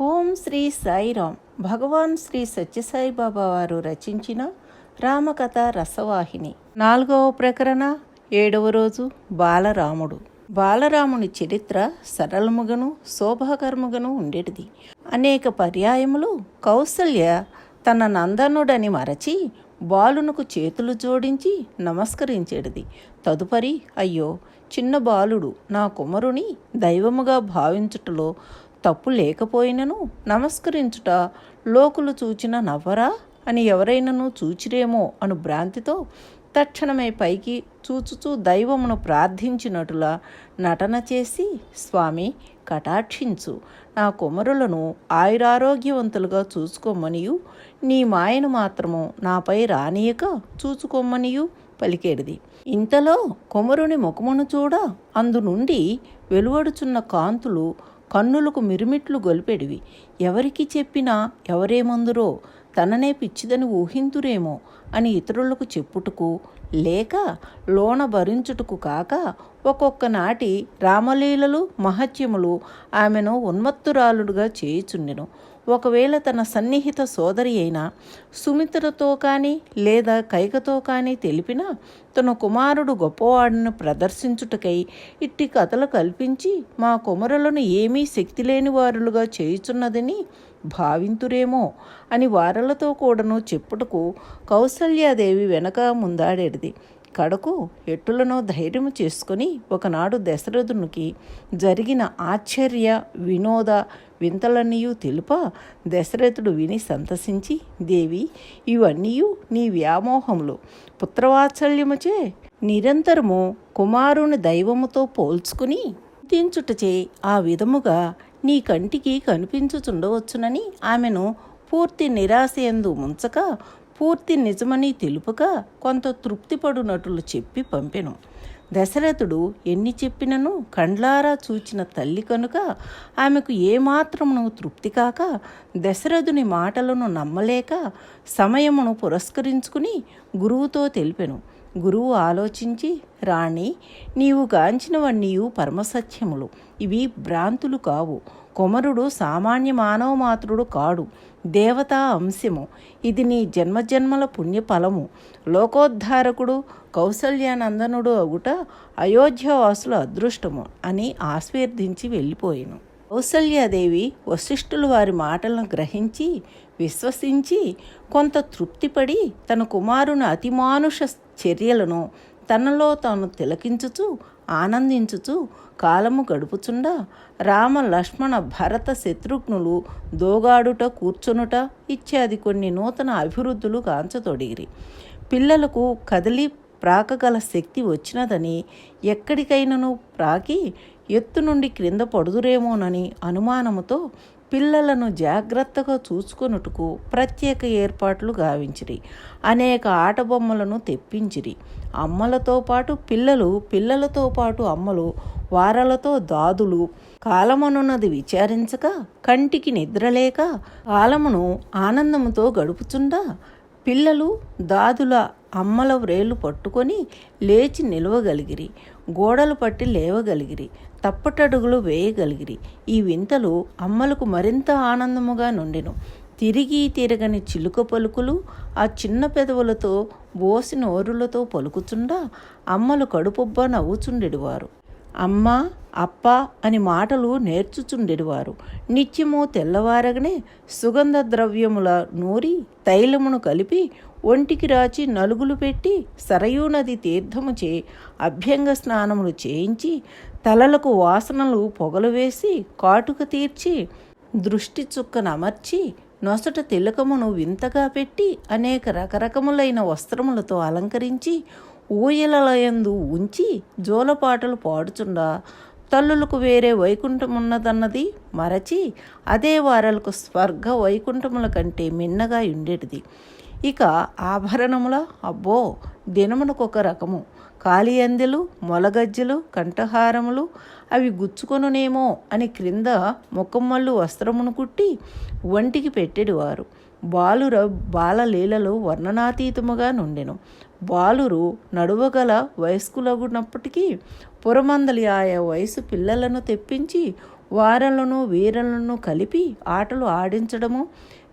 ఓం శ్రీ సాయిరామ్. భగవాన్ శ్రీ సత్యసాయిబాబా వారు రచించిన రామకథ రసవాహిని. నాలుగవ ప్రకరణ ఏడవ రోజు బాలరాముడు. బాలరాముని చరిత్ర సరళముగను శోభాకరముగను ఉండేటిది. అనేక పర్యాయములు కౌసల్య తన నందనుడని మరచి బాలునకు చేతులు జోడించి నమస్కరించేటిది. తదుపరి అయ్యో చిన్న బాలుడు నా కుమరుని దైవముగా భావించుటలో తప్పు లేకపోయినను నమస్కరించుట లోకులు చూచిన నవ్వరా? అని ఎవరైనను చూచిరేమో అను భ్రాంతితో తక్షణమే పైకి చూచుచూ దైవమును ప్రార్థించినటులా నటన చేసి స్వామి కటాక్షించు. నా కుమరులను ఆయురారోగ్యవంతులుగా చూసుకోమనియు. నీ మాయను మాత్రము నాపై రానియక చూచుకోమనియు పలికేడిది. ఇంతలో కుమరుని ముఖమును చూడ అందు నుండి వెలువడుచున్న కాంతులు కన్నులకు మిరుమిట్లు గొలిపెడివి. ఎవరికి చెప్పినా ఎవరేమందురో తననే పిచ్చిదని ఊహింతురేమో అని ఇతరులకు చెప్పుటకు లేక లోన భరించుటకు కాక ఒక్కొక్క నాటి రామలీలలు మహత్యములు ఆమెను ఉన్మత్తురాలుడుగా చేయుచుండెను. ఒకవేళ తన సన్నిహిత సోదరి అయిన సుమిత్రతో కానీ లేదా కైకతో కానీ తెలిపినా తన కుమారుడు గొప్పవాడిని ప్రదర్శించుటకై ఇట్టి కథలు కల్పించి మా కుమరులను ఏమీ శక్తి లేని వారులుగా చేయుచున్నదని భావింతురేమో అని వారలతో కూడాను చెప్పుటకు కౌసల్యాదేవి వెనక ముందాడేది కడకు ఎట్టులను ధైర్యము చేసుకుని ఒకనాడు దశరథునికి జరిగిన ఆశ్చర్య వినోద వింతలన్నీయు తెలుప? దశరథుడు విని సంతసించి దేవి ఇవన్నీయు నీ వ్యామోహములు. పుత్రవాత్సల్యముచే నిరంతరము కుమారుని దైవముతో పోల్చుకుని దించుటచే ఆ విధముగా నీ కంటికి కనిపించుచుండవచ్చునని ఆమెను పూర్తి నిరాశయందు ముంచక పూర్తి నిజమని తెలుపక కొంత తృప్తిపడునట్లు చెప్పి పంపెను. దశరథుడు ఎన్ని చెప్పినను కండ్లారా చూచిన తల్లి కనుక ఆమెకు ఏమాత్రమును తృప్తి కాక దశరథుని మాటలను నమ్మలేక సమయమును పురస్కరించుకుని గురువుతో తెలిపెను. గురువు ఆలోచించి రాణి నీవు గాంచినవన్నీయు పరమసత్యములు. ఇవి భ్రాంతులు కావు. కొమరుడు సామాన్య మానవ మాతృడు కాడు. దేవతా అంశము. ఇది నీ జన్మజన్మల పుణ్యఫలము. లోకోద్ధారకుడు కౌసల్యానందనుడు అగుట అయోధ్యవాసుల అదృష్టము అని ఆశీర్దించి వెళ్ళిపోయాను. కౌసల్యాదేవి వశిష్ఠులు వారి మాటలను గ్రహించి విశ్వసించి కొంత తృప్తిపడి తన కుమారుని అతిమానుష చర్యలను తనలో తాను తిలకించుచు ఆనందించుచు కాలము గడుపుచుండా రామ లక్ష్మణ భరత శత్రుఘ్నులు దోగాడుట కూర్చునుట ఇత్యాది కొన్ని నూతన అభివృద్ధులు కాంచతొడిగిరి. పిల్లలకు కదిలి ప్రాకగల శక్తి వచ్చినదని ఎక్కడికైనను ప్రాకి ఎత్తు నుండి క్రింద పడుదురేమోనని అనుమానముతో పిల్లలను జాగ్రత్తగా చూసుకొనుటకు ప్రత్యేక ఏర్పాట్లు గావించిరి. అనేక ఆటబొమ్మలను తెప్పించిరి. అమ్మలతో పాటు పిల్లలు పిల్లలతో పాటు అమ్మలు వారలతో దాదులు. కాలమనున్నది విచారించక కంటికి నిద్రలేక కాలమును ఆనందముతో గడుపుచుండా పిల్లలు దాదుల అమ్మల వ్రేలు పట్టుకొని లేచి నిలవగలిగిరి గోడలు పట్టి లేవగలిగిరి తప్పటడుగులు వేయగలిగిరి. ఈ వింతలు అమ్మలకు మరింత ఆనందముగా నుండెను. తిరిగి తిరగని చిలుక పలుకులు ఆ చిన్న పెదవులతో బోసి నోరులతో పలుకుచుండా అమ్మలు కడుపుబ్బ నవ్వుచుండెడివారు. అమ్మ అప్ప అని మాటలు నేర్చుచుండెడివారు. నిత్యము తెల్లవారగనే సుగంధ ద్రవ్యముల నూరి తైలమును కలిపి ఒంటికి రాచి నలుగులు పెట్టి సరయూ నది తీర్థముచే అభ్యంగ స్నానములు చేయించి తలలకు వాసనలు పొగలు వేసి కాటుక తీర్చి దృష్టి చుక్కనమర్చి నొసట తిలకమును వింతగా పెట్టి అనేక రకరకములైన వస్త్రములతో అలంకరించి ఊయలయందు ఉంచి జోలపాటలు పాడుచుండా. తల్లులకు వేరే వైకుంఠమున్నదన్నది మరచి అదే వారలకు స్వర్గ వైకుంఠముల కంటే మిన్నగా ఉండేటిది ఇక ఆభరణముల అబ్బో దినమునకొక రకము. కాలియందెలు మొలగజ్జలు కంఠహారములు అవి గుచ్చుకొనునేమో అని క్రింద ముఖమ్మళ్ళు వస్త్రమును కుట్టి ఒంటికి పెట్టెడివారు. బాలుర బాలలీలలో వర్ణనాతీతముగా నుండెను. బాలురు నడువగల వయస్కులగునప్పటికీ పురమందలి ఆయా వయసు పిల్లలను తెప్పించి వారలను వీరలను కలిపి ఆటలు ఆడించడము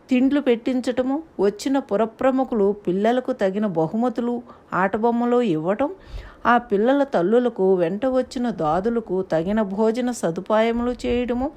తిండ్లు పెట్టించటము వచ్చిన పురప్రముఖులు పిల్లలకు తగిన బహుమతులు ఆటబొమ్మలు ఇవ్వటం ఆ పిల్లల తల్లులకు వెంట వచ్చిన దాదులకు తగిన భోజన సదుపాయములు చేయడము.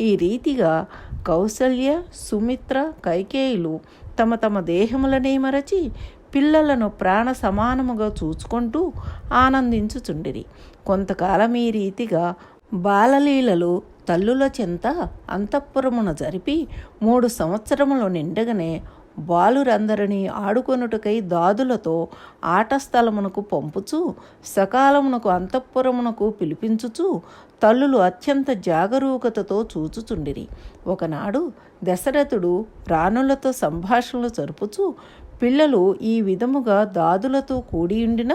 ఈ రీతిగా కౌసల్య సుమిత్ర కైకేయులు తమ తమ దేహములనే మరచి పిల్లలను ప్రాణ సమానముగా చూచుకుంటూ ఆనందించుచుండిరి. కొంతకాలం ఈ రీతిగా బాలలీలలో తల్లుల చెంత అంతఃపురమున జరిపి మూడు సంవత్సరములు నిండగనే బాలురందరినీ ఆడుకొనుటకై దాదులతో ఆట స్థలమునకు పంపుచు సకాలమునకు అంతఃపురమునకు పిలిపించుచు తల్లులు అత్యంత జాగరూకతతో చూచుచుండిరి. ఒకనాడు దశరథుడు రాణులతో సంభాషణలు జరుపుచు పిల్లలు ఈ విధముగా దాదులతో కూడియుండిన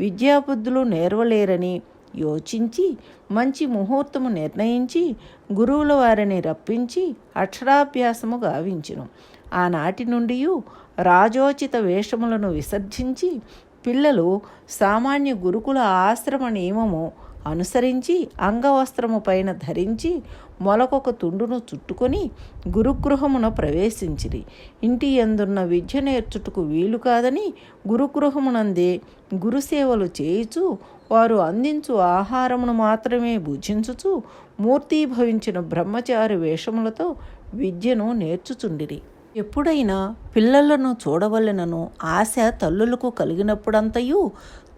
విద్యాబుద్ధులు నేర్వలేరని యోచించి మంచి ముహూర్తము నిర్ణయించి గురువుల వారిని రప్పించి అక్షరాభ్యాసము గావించును. ఆనాటి నుండి రాజోచిత వేషములను విసర్జించి పిల్లలు సామాన్య గురుకుల ఆశ్రమ నియమము అనుసరించి అంగవస్త్రము పైన ధరించి మొలకొక తుండును చుట్టుకొని గురుగృహమున ప్రవేశించిరి. ఇంటి ఎందున్న విద్య నేర్చుటకు వీలు కాదని గురుగృహమునందే గురుసేవలు చేయుచు వారు అందించు ఆహారమును మాత్రమే భుజించుచు మూర్తీభవించిన బ్రహ్మచారి వేషములతో విద్యను నేర్చుచుండిరి. ఎప్పుడైనా పిల్లలను చూడవలెనను ఆశ తల్లులకు కలిగినప్పుడంతయు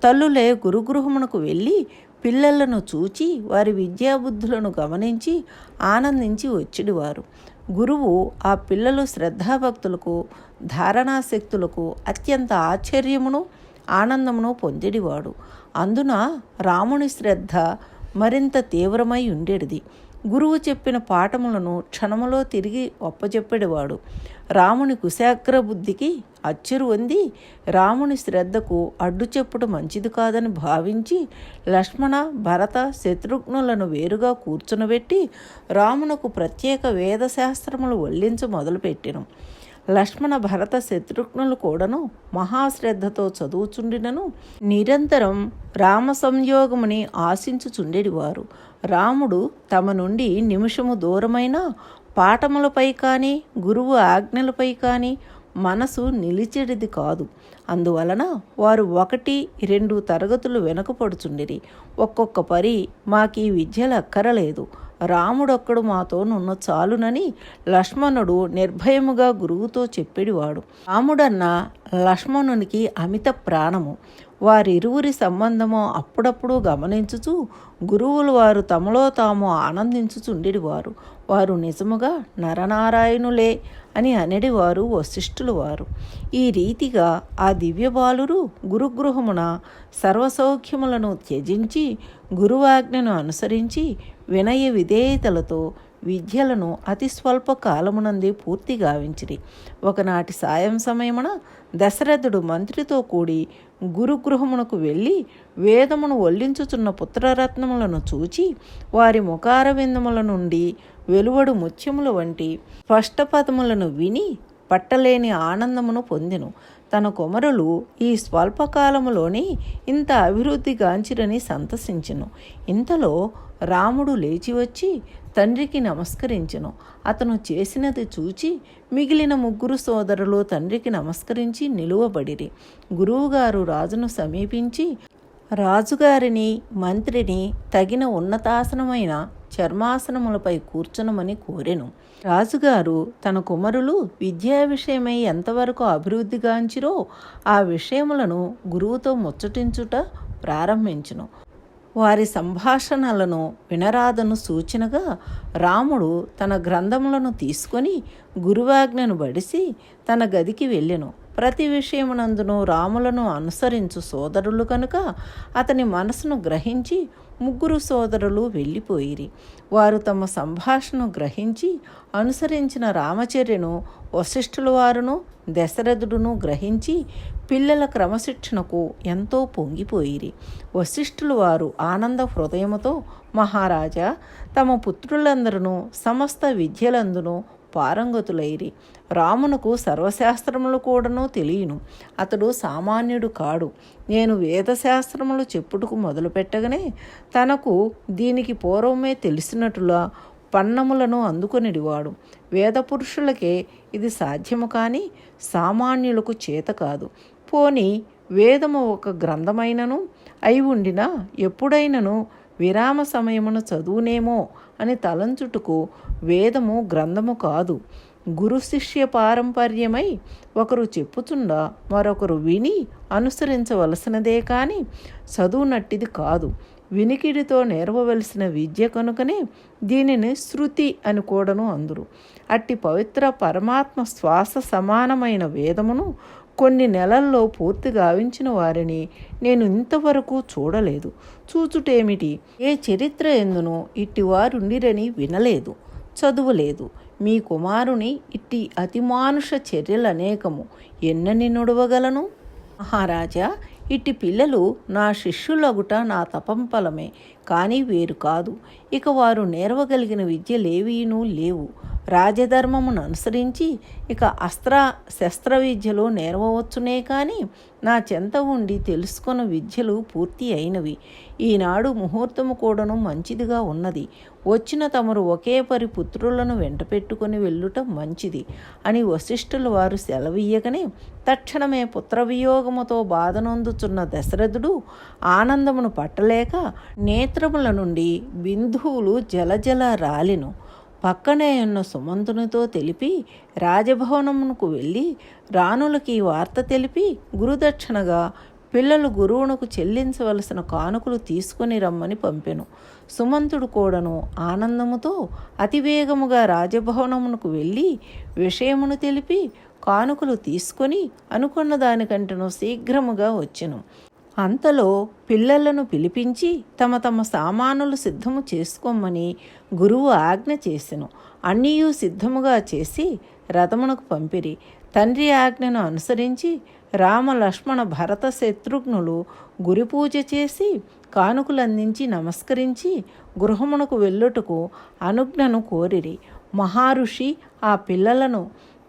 తల్లులే గురుగృహమునకు వెళ్ళి పిల్లలను చూచి వారి విద్యాబుద్ధులను గమనించి ఆనందించి వచ్చిడివారు. గురువు ఆ పిల్లలు శ్రద్ధాభక్తులకు ధారణాశక్తులకు అత్యంత ఆశ్చర్యమును ఆనందమును పొందిడివాడు. అందున రాముని శ్రద్ధ మరింత తీవ్రమై ఉండేది గురువు చెప్పిన పాఠములను క్షణములో తిరిగి ఒప్పచెప్పేవాడు రాముని కుశాగ్ర బుద్ధికి అచ్చురు వంది రాముని శ్రద్ధకు అడ్డు చెప్పుడు మంచిది కాదని భావించి లక్ష్మణ భరత శత్రుఘ్నులను వేరుగా కూర్చునబెట్టి రామునకు ప్రత్యేక వేదశాస్త్రములు వల్లించ మొదలుపెట్టిన. లక్ష్మణ భరత శత్రుఘ్నులు కూడాను మహాశ్రద్ధతో చదువుచుండినను. నిరంతరం రామ సంయోగముని ఆశించుచుండెడివారు. రాముడు తమ నుండి నిమిషము దూరమైన పాఠములపై కానీ గురువు ఆజ్ఞలపై కానీ మనసు నిలిచేది కాదు. అందువలన వారు ఒకటి రెండు తరగతులు వెనుకపడుచుండిరి. ఒక్కొక్క పరి మాకీ విద్యలు అక్కరలేదు. రాముడొక్కడు మాతో నున్న చాలునని లక్ష్మణుడు నిర్భయముగా గురువుతో చెప్పిడివాడు. రాముడన్న లక్ష్మణునికి అమిత ప్రాణము. వారిరువురి సంబంధము అప్పుడప్పుడు గమనించుచు గురువులు వారు తమలో తాము ఆనందించుచుండేవారు వారు నిజముగా నరనారాయణులే అని అనడివారు వశిష్ఠులు వారు ఈ రీతిగా ఆ దివ్యబాలురు గురుగృహమున సర్వసౌఖ్యములను త్యజించి గురువాజ్ఞను అనుసరించి వినయ విధేయతలతో విద్యలను అతి స్వల్ప కాలమునందే పూర్తి గావించిరి. ఒకనాటి సాయం సమయమున దశరథుడు మంత్రితో కూడి గురుగృహమునకు వెళ్ళి వేదమును ఒల్లించుచున్న పుత్రరత్నములను చూచి వారి ముఖారవిందముల నుండి వెలువడు ముత్యముల వంటి స్పష్టపదములను విని పట్టలేని ఆనందమును పొందెను. తన కుమరులు ఈ స్వల్పకాలములోనే ఇంత అభివృద్ధి గాంచిరని సంతసించెను. ఇంతలో రాముడు లేచి వచ్చి తండ్రికి నమస్కరించెను. అతను చేసినది చూచి మిగిలిన ముగ్గురు సోదరులు తండ్రికి నమస్కరించి నిలువబడిరి. గురువుగారు రాజును సమీపించి రాజుగారిని మంత్రిని తగిన ఉన్నతాసనమైన చర్మాసనములపై కూర్చునమని కోరెను. రాజుగారు తన కుమారులు విద్యా విషయమై ఎంతవరకు అభివృద్ధిగాంచిరో ఆ విషయములను గురువుతో ముచ్చటించుట ప్రారంభించును. వారి సంభాషణలను వినరాదను సూచనగా రాముడు తన గ్రంథములను తీసుకొని గురువాజ్ఞను బడిసి తన గదికి వెళ్ళెను. ప్రతి విషయమునందును రాములను అనుసరించు సోదరులు కనుక అతని మనసును గ్రహించి ముగ్గురు సోదరులు వెళ్ళిపోయిరి. వారు తమ సంభాషణ గ్రహించి అనుసరించిన రామచర్యను వశిష్ఠుల వారును దశరథుడును గ్రహించి పిల్లల క్రమశిక్షణకు ఎంతో పొంగిపోయిరి. వశిష్ఠులు వారు ఆనంద హృదయముతో మహారాజా తమ పుత్రులందరూ సమస్త విద్యలందును పారంగతులైరి. రామునకు సర్వశాస్త్రములు కూడాను తెలియను. అతడు సామాన్యుడు కాడు. నేను వేదశాస్త్రములు చెప్పుటకు మొదలుపెట్టగానే తనకు దీనికి పూర్వమే తెలిసినట్లుగా పన్నములను అందుకొనిడివాడు. వేదపురుషులకే ఇది సాధ్యము కానీ సామాన్యులకు చేత కాదు. పోని వేదము ఒక గ్రంథమైనను? అయి ఉండినా ఎప్పుడైనను విరామ సమయమును చదువునేమో అని తలంచుటకు వేదము గ్రంథము కాదు. గురు శిష్య పారంపర్యమై ఒకరు చెప్పుచుండా మరొకరు విని అనుసరించవలసినదే కానీ చదువునట్టిది కాదు. వినికిడితో నేర్వవలసిన విద్య కనుకనే దీనిని శృతి అని కూడాను అందురు. అట్టి పవిత్ర పరమాత్మ శ్వాస సమానమైన వేదమును కొన్ని నెలల్లో పూర్తి గావించిన వారిని నేను ఇంతవరకు చూడలేదు. చూచుటేమిటి? ఏ చరిత్ర ఎందునో ఇట్టివారుండిరని వినలేదు చదువులేదు. మీ కుమారుని ఇట్టి అతిమానుష చర్యలనేకము ఎన్నని నుడవగలను? మహారాజా ఇట్టి పిల్లలు నా శిష్యులగుట నా తపంఫలమే కానీ వేరు కాదు. ఇక వారు నేర్వగలిగిన విద్యలేవీనూ లేవు. రాజధర్మమును అనుసరించి ఇక అస్త్ర శస్త్ర విద్యలు నేర్వవచ్చునే కానీ నా చెంత ఉండి తెలుసుకున్న విద్యలు పూర్తి అయినవి. ఈనాడు ముహూర్తము కూడాను మంచిదిగా ఉన్నది. వచ్చిన తమరు ఒకే పరి పుత్రులను వెంట పెట్టుకుని వెళ్ళుట మంచిది అని వశిష్ఠుల వారు సెలవీయగానే తక్షణమే పుత్రవియోగముతో బాధనొందుచున్న దశరథుడు ఆనందమును పట్టలేక నేత్రముల నుండి బిందువులు జలజల రాలిను. పక్కనే ఉన్న సుమంతునితో తెలిపి రాజభవనమునకు వెళ్ళి రాణులకి వార్త తెలిపి గురుదక్షిణగా పిల్లలు గురువునకు చెల్లించవలసిన కానుకలు తీసుకొని రమ్మని పంపెను. సుమంతుడు కూడాను ఆనందముతో అతివేగముగా రాజభవనమునకు వెళ్ళి విషయమును తెలిపి కానుకలు తీసుకొని అనుకున్న దానికంటను శీఘ్రముగా వచ్చెను. అంతలో పిల్లలను పిలిపించి తమ తమ సామానులు సిద్ధము చేసుకోమని గురువు ఆజ్ఞ చేసెను. అన్నీయు సిద్ధముగా చేసి రథమునకు పంపిరి. తండ్రి ఆజ్ఞను అనుసరించి రామ లక్ష్మణ భరత శత్రుఘ్నులు గురి పూజ చేసి కానుకలందించి నమస్కరించి గృహమునకు వెళ్ళుటకు అనుజ్ఞను కోరిరి. మహారుషి ఆ పిల్లలను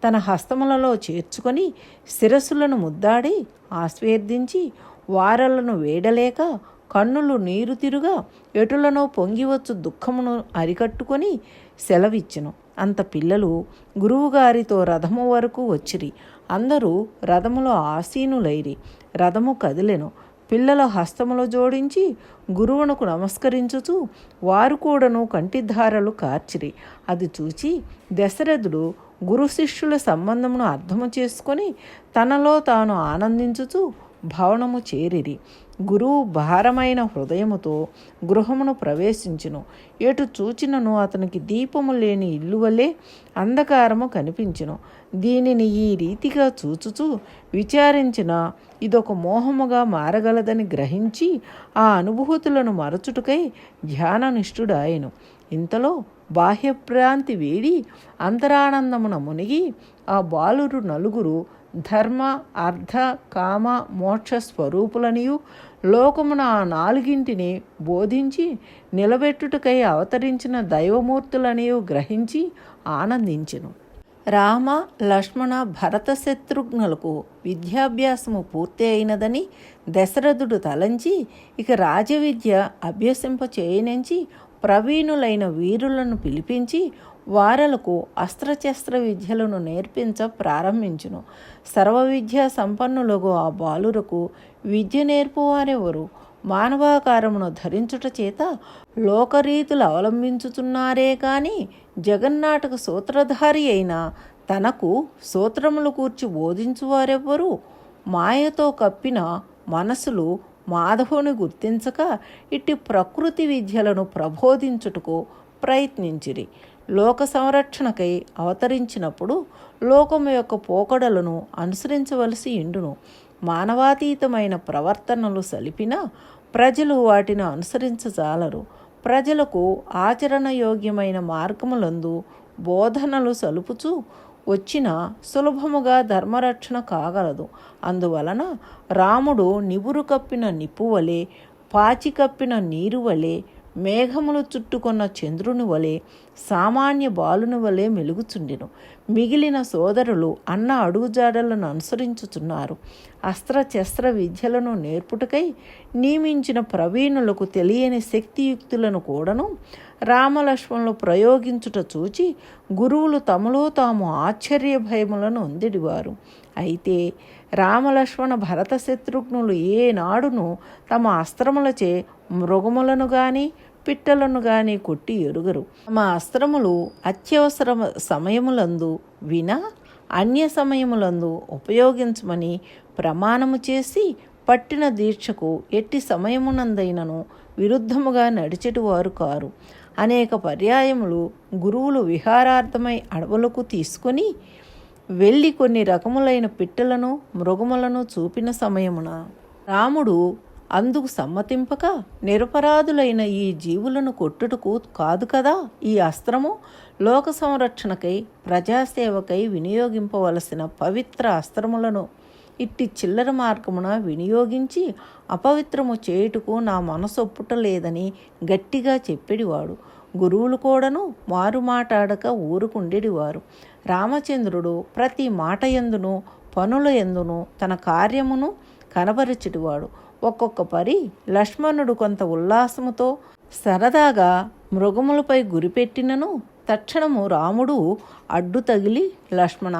తన హస్తములలో చేర్చుకొని శిరస్సులను ముద్దాడి ఆస్వేర్దించి వారలను వేడలేక కన్నులు నీరు తిరుగా ఎటులనో పొంగివచ్చు దుఃఖమును అరికట్టుకొని సెలవిచ్చెను. అంత పిల్లలు గురువుగారితో రథము వరకు వచ్చిరి. అందరూ రథములో ఆసీనులైరి రథము కదిలెను. పిల్లల హస్తములో జోడించి గురువునకు నమస్కరించుచు వారు కూడాను కంటిధారలు కార్చిరి. అది చూచి దశరథుడు గురు శిష్యుల సంబంధమును అర్థము చేసుకొని తనలో తాను ఆనందించుచు భవనము చేరిరి. గురువు భారమైన హృదయముతో గృహమును ప్రవేశించును. ఎటు చూచినను అతనికి దీపము లేని ఇల్లు వలె అంధకారము కనిపించును. దీనిని ఈ రీతిగా చూచుచూ విచారించిన ఇదొక మోహముగా మారగలదని గ్రహించి ఆ అనుభూతులను మరచుటకై ధ్యాననిష్ఠుడాయను. ఇంతలో బాహ్యప్రాంతి వేడి అంతరానందమున మునిగి ఆ బాలురు నలుగురు ధర్మ అర్థ కామ మోక్ష స్వరూపులనియు లోకమున ఆ నాలుగింటిని బోధించి నిలబెట్టుటకై అవతరించిన దైవమూర్తులనియు గ్రహించి ఆనందించెను. రామ లక్ష్మణ భరత శత్రుఘ్నులకు విద్యాభ్యాసము పూర్తి అయినదని దశరథుడు తలంచి ఇక రాజవిద్య అభ్యసింప చేయనించి ప్రవీణులైన వీరులను పిలిపించి వారలకు అస్త్రశస్త్ర విద్యలను నేర్పించ ప్రారంభించును. సర్వ విద్యా సంపన్నులకు ఆ బాలురకు విద్య నేర్పువారెవరు మానవాకారమును ధరించుట చేత లోకరీతులు అవలంబించుతున్నారే కాని జగన్నాటక సూత్రధారి అయిన తనకు సూత్రములు కూర్చి బోధించువారెవ్వరు మాయతో కప్పిన మనసులు మాధవుని గుర్తించక ఇట్టి ప్రకృతి విద్యలను ప్రబోధించుటకు ప్రయత్నించిరి. లోక సంరక్షణకై అవతరించినప్పుడు లోకము యొక్క పోకడలను అనుసరించవలసి ఇండును. మానవాతీతమైన ప్రవర్తనలు సలిపిన ప్రజలు వాటిని అనుసరించజాలరు. ప్రజలకు ఆచరణయోగ్యమైన మార్గములందు బోధనలు సలుపుచూ వచ్చిన సులభముగా ధర్మరక్షణ కాగలదు. అందువలన రాముడు నిబురు కప్పిన నిప్పు వలె పాచి కప్పిన నీరు వలె మేఘములు చుట్టుకున్న చంద్రుని వలె సామాన్య బాలుని వలె మెలుగుచుండెను. మిగిలిన సోదరులు అన్న అడుగుజాడలను అనుసరించుచున్నారు. అస్త్రశస్త్ర విద్యలను నేర్పుటకై నియమించిన ప్రవీణులకు తెలియని శక్తియుక్తులను కూడాను రామలక్ష్మణులు ప్రయోగించుట చూచి గురువులు తమలో తాము ఆశ్చర్య భయములను అందిడివారు. అయితే రామలక్ష్మణ భరత శత్రుఘ్నులు ఏనాడును తమ అస్త్రములచే మృగములను గాని పిట్టలను గాని కొట్టి ఎరుగరు. తమ అస్త్రములు అత్యవసర సమయములందు వినా అన్య సమయములందు ఉపయోగించమని ప్రమాణము చేసి పట్టిన దీక్షకు ఎట్టి సమయమునందైనను విరుద్ధముగా నడిచెటివారు కారు. అనేక పర్యాయములు గురువులు విహారార్థమై అడవులకు తీసుకొని వెళ్ళి కొన్ని రకములైన పిట్టలను మృగములను చూపిన సమయమున రాముడు అందుకు సమ్మతింపక నిరపరాధులైన ఈ జీవులను కొట్టుటకు కాదు కదా? ఈ అస్త్రము లోక సంరక్షణకై ప్రజాసేవకై వినియోగింపవలసిన పవిత్ర అస్త్రములను ఇట్టి చిల్లర మార్గమున వినియోగించి అపవిత్రము చేయుటకు నా మనసొప్పుట లేదని గట్టిగా చెప్పిడివాడు. గురువులు కూడాను మారు మాటాడక ఊరుకుండేడివారు. రామచంద్రుడు ప్రతి మాట ఎందును పనుల ఎందును తన కార్యమును కనబరచుటివాడు. ఒక్కొక్క పరి లక్ష్మణుడు కొంత ఉల్లాసముతో సరదాగా మృగములపై గురిపెట్టినను తక్షణము రాముడు అడ్డు తగిలి లక్ష్మణ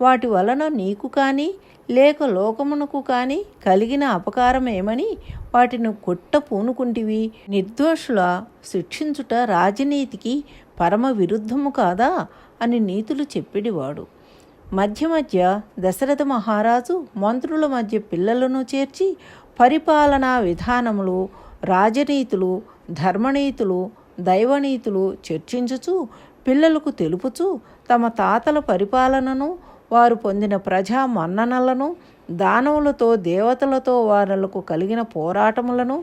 వాటి వలన నీకు కానీ లేక లోకమునకు కానీ కలిగిన అపకారమేమని వాటిని కొట్ట పూనుకుంటివి నిర్దోషుల శిక్షించుట రాజనీతికి పరమ విరుద్ధము కాదా? అని నీతులు చెప్పిడివాడు. మధ్య మధ్య దశరథ మహారాజు మంత్రుల మధ్య పిల్లలను చేర్చి పరిపాలనా విధానములు రాజనీతులు ధర్మనీతులు దైవనీతులు చర్చించుచు పిల్లలకు తెలుపుచు తమ తాతల పరిపాలనను వారు పొందిన ప్రజా మన్ననలను దానవులతో దేవతలతో వారలకు కలిగిన పోరాటములను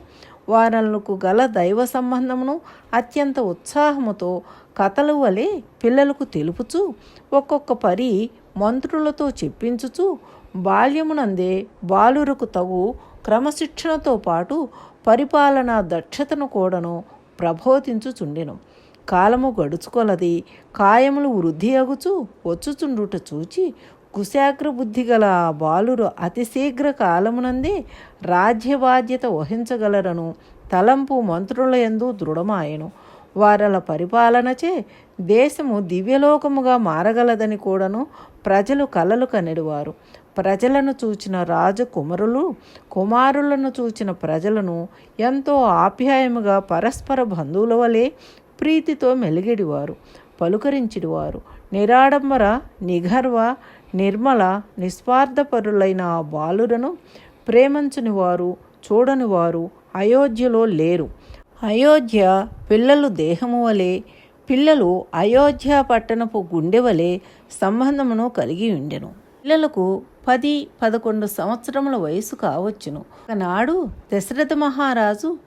వారలకు గల దైవ సంబంధమును అత్యంత ఉత్సాహముతో కథలు వలె పిల్లలకు తెలుపుచు ఒక్కొక్క పరి మంత్రులతో చెప్పించుచు బాల్యమునందే బాలురకు తగు క్రమశిక్షణతో పాటు పరిపాలనా దక్షతను కూడాను ప్రబోధించుచుండెను. కాలము గడుచుకొలది కాయములు వృద్ధి అగుచు వచ్చుచుండుట చూచి కుశాగ్ర బుద్ధి గల బాలురు అతి శీఘ్ర కాలమునందే రాజ్య బాధ్యత వహించగలరను తలంపు మంత్రుల ఎందు దృఢమాయను. వారల పరిపాలనచే దేశము దివ్యలోకముగా మారగలదని కూడాను ప్రజలు కలలు కనెడువారు ప్రజలను చూచిన రాజకుమారులు కుమారులను చూచిన ప్రజలను ఎంతో ఆప్యాయముగా పరస్పర బంధువుల వలె ప్రీతితో మెలిగిడివారు పలుకరించిడివారు. నిరాడంబర నిఘర్వ నిర్మల నిస్వార్థపరులైన ఆ బాలులను ప్రేమించని వారు చూడని వారు అయోధ్యలో లేరు. అయోధ్య పిల్లలు దేహము వలె పిల్లలు అయోధ్య పట్టణపు గుండె వలె సంబంధమును కలిగి ఉండెను. పిల్లలకు పది పదకొండు సంవత్సరముల వయసు కావచ్చును. ఒకనాడు దశరథ మహారాజు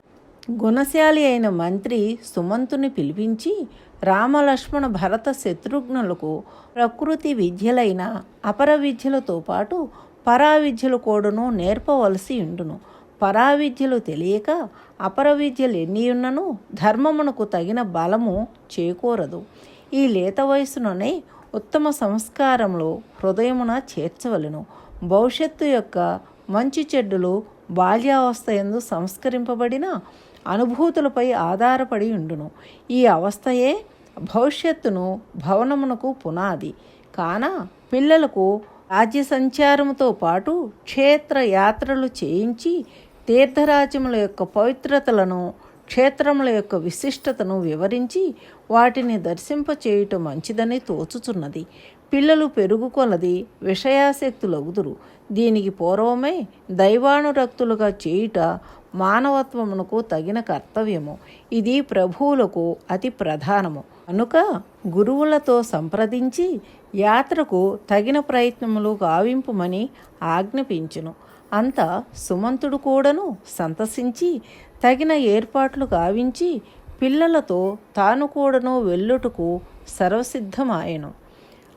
గుణశాలి అయిన మంత్రి సుమంతుని పిలిపించి రామలక్ష్మణ భరత శత్రుఘ్నులకు ప్రకృతి విద్యలైన అపర విద్యలతో పాటు పరావిద్యలు కూడాను నేర్పవలసి ఉండును. పరావిద్యలు తెలియక అపర విద్యలు ఎన్నియున్నను ధర్మమునకు తగిన బలము చేకూరదు. ఈ లేత వయసులోనే ఉత్తమ సంస్కారంలో హృదయమున చేర్చవలను. భవిష్యత్తు యొక్క మంచి చెడ్డులు బాల్యావస్థ ఎందు సంస్కరింపబడిన అనుభూతులపై ఆధారపడి ఉండును. ఈ అవస్థయే భవిష్యత్తును భవనమునకు పునాది. కాన పిల్లలకు రాజ్య సంచారముతో పాటు క్షేత్ర యాత్రలు చేయించి తీర్థరాజ్యముల యొక్క పవిత్రతలను క్షేత్రముల యొక్క విశిష్టతను వివరించి వాటిని దర్శింపచేయుట మంచిదని తోచుచున్నది. పిల్లలు పెరుగుకొలది విషయాసక్తులగుదురు దీనికి పూర్వమే దైవానురక్తులుగా చేయుట మానవత్వమునకు తగిన కర్తవ్యము. ఇది ప్రభువులకు అతి ప్రధానము. కనుక గురువులతో సంప్రదించి యాత్రకు తగిన ప్రయత్నములు గావింపుమని ఆజ్ఞాపించును. అంత సుమంతుడు కూడాను సంతసించి తగిన ఏర్పాట్లు గావించి పిల్లలతో తాను కూడాను వెళ్ళుటకు సర్వసిద్ధమాయను.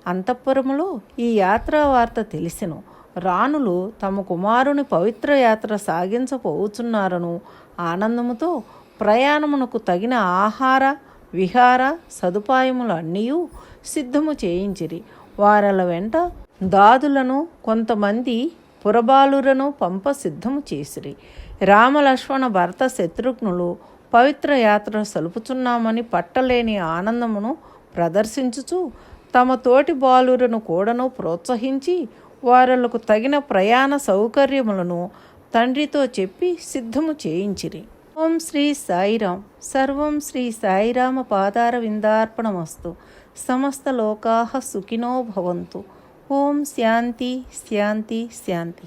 అంతఃపురములో ఈ యాత్రా వార్త తెలిసెను. రాణులు తమ కుమారుని పవిత్ర యాత్ర సాగించపోవుచున్నారను ఆనందముతో ప్రయాణమునకు తగిన ఆహార విహార సదుపాయములు అన్నీ సిద్ధము చేయించిరి. వారల వెంట దాదులను కొంతమంది పురబాలురను పంప సిద్ధము చేసిరి. రామలక్ష్మణ భర్త శత్రుఘ్నులు పవిత్ర యాత్ర సలుపుచున్నామని పట్టలేని ఆనందమును ప్రదర్శించుచు తమ తోటి బాలురను కూడాను ప్రోత్సహించి వారలకు తగిన ప్రయాణ సౌకర్యములను తండ్రితో చెప్పి సిద్ధము చేయించిరి. ఓం శ్రీ సాయిరాం. సర్వం శ్రీ సాయిరామ పాదార విందార్పణమస్తు సమస్త లోకాః సుఖినో భవంతు. ఓం శాంతి శాంతి శాంతి